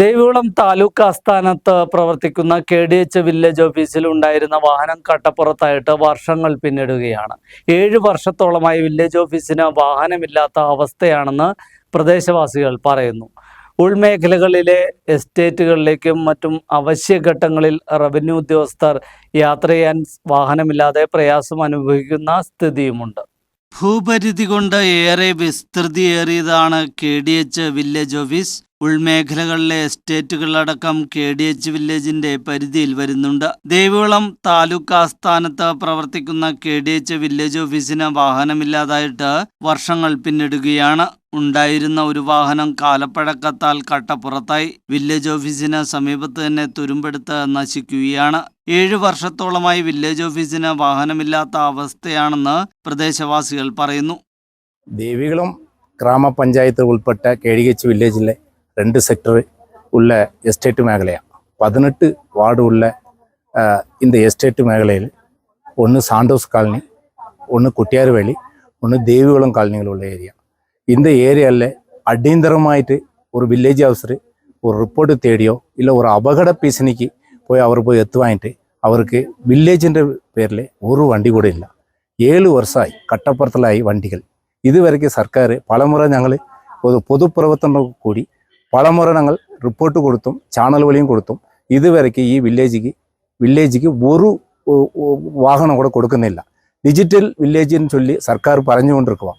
ദേവികുളം താലൂക്ക് ആസ്ഥാനത്ത് പ്രവർത്തിക്കുന്ന K D H village ഓഫീസിൽ ഉണ്ടായിരുന്ന വാഹനം കട്ടപ്പുറത്തായിട്ട് വർഷങ്ങൾ പിന്നിടുകയാണ്. ഏഴു വർഷത്തോളമായി വില്ലേജ് ഓഫീസിന് വാഹനമില്ലാത്ത അവസ്ഥയാണെന്ന് പ്രദേശവാസികൾ പറയുന്നു. ഉൾമേഖലകളിലെ എസ്റ്റേറ്റുകളിലേക്കും മറ്റും അവശ്യഘട്ടങ്ങളിൽ റവന്യൂ ഉദ്യോഗസ്ഥർ യാത്ര ചെയ്യാൻ വാഹനമില്ലാതെ പ്രയാസം അനുഭവിക്കുന്ന സ്ഥിതിയുമുണ്ട്. ഭൂപരിധി കൊണ്ട് ഏറെ വിസ്തൃതിയേറിയതാണ് K D H village office. ഉൾമേഖലകളിലെ എസ്റ്റേറ്റുകളടക്കം കെ ഡി എച്ച് വില്ലേജിന്റെ പരിധിയിൽ വരുന്നുണ്ട്. ദേവികുളം താലൂക്ക് ആസ്ഥാനത്ത് പ്രവർത്തിക്കുന്ന കെ ഡി എച്ച് വില്ലേജ് ഓഫീസിന് വാഹനമില്ലാതായിട്ട് വർഷങ്ങൾ പിന്നിടുകയാണ്. ഉണ്ടായിരുന്ന ഒരു വാഹനം കാലപ്പഴക്കത്താൽ കട്ടപ്പുറത്തായി വില്ലേജ് ഓഫീസിന് സമീപത്ത് തന്നെ തുരുമ്പെടുത്ത് നശിക്കുകയാണ്. ഏഴു വർഷത്തോളമായി വില്ലേജ് ഓഫീസിന് വാഹനമില്ലാത്ത അവസ്ഥയാണെന്ന് പ്രദേശവാസികൾ പറയുന്നു. ദേവികളും ഗ്രാമപഞ്ചായത്ത് ഉൾപ്പെട്ട കേഴികച്ച് വില്ലേജിലെ രണ്ട് സെക്ടർ ഉള്ള എസ്റ്റേറ്റ് മേഖലയാണ്. പതിനെട്ട് വാർഡ് ഉള്ള എസ്റ്റേറ്റ് മേഖലയിൽ ഒന്ന് ஒன்று சாண்டோஸ் ഒന്ന് ஒன்று ഒന്ന് ஒன்று தேவிகுளம் காலனிகள் உள்ள இந்த ஏரியாவில் அடியந்தரமாயிட்டு ஒரு வில்லேஜ் ஆஃபீஸர் ஒரு ரிப்போர்ட்டு தேடியோ இல்லை ஒரு அபகட பீசணிக்கு போய் அவர் போய் எத்து வாங்கிட்டு அவருக்கு വില്ലേജിൻ്റെ പേരിൽ ഒരു വണ്ടി കൂടെ ഇല്ല ഏഴ് വർഷമായി കട്ടപ്പുറത്തിലായി വണ്ടികൾ ഇതുവരെയ്ക്ക് സർക്കാർ പലമുറ ഞങ്ങൾ ഒരു പൊതുപ്രവർത്തനം കൂടി പലമുറ ഞങ്ങൾ റിപ്പോർട്ട് കൊടുത്തും ചാനൽ വഴിയും കൊടുത്തും ഇതുവരെയ്ക്ക് ഈ വില്ലേജിക്ക് വില്ലേജിക്ക് ഒരു ഉ, ഉ, വാഹനം കൂടെ കൊടുക്കുന്നില്ല ഡിജിറ്റൽ വില്ലേജിന് ചൊല്ലി സർക്കാർ പറഞ്ഞുകൊണ്ടിരിക്കുക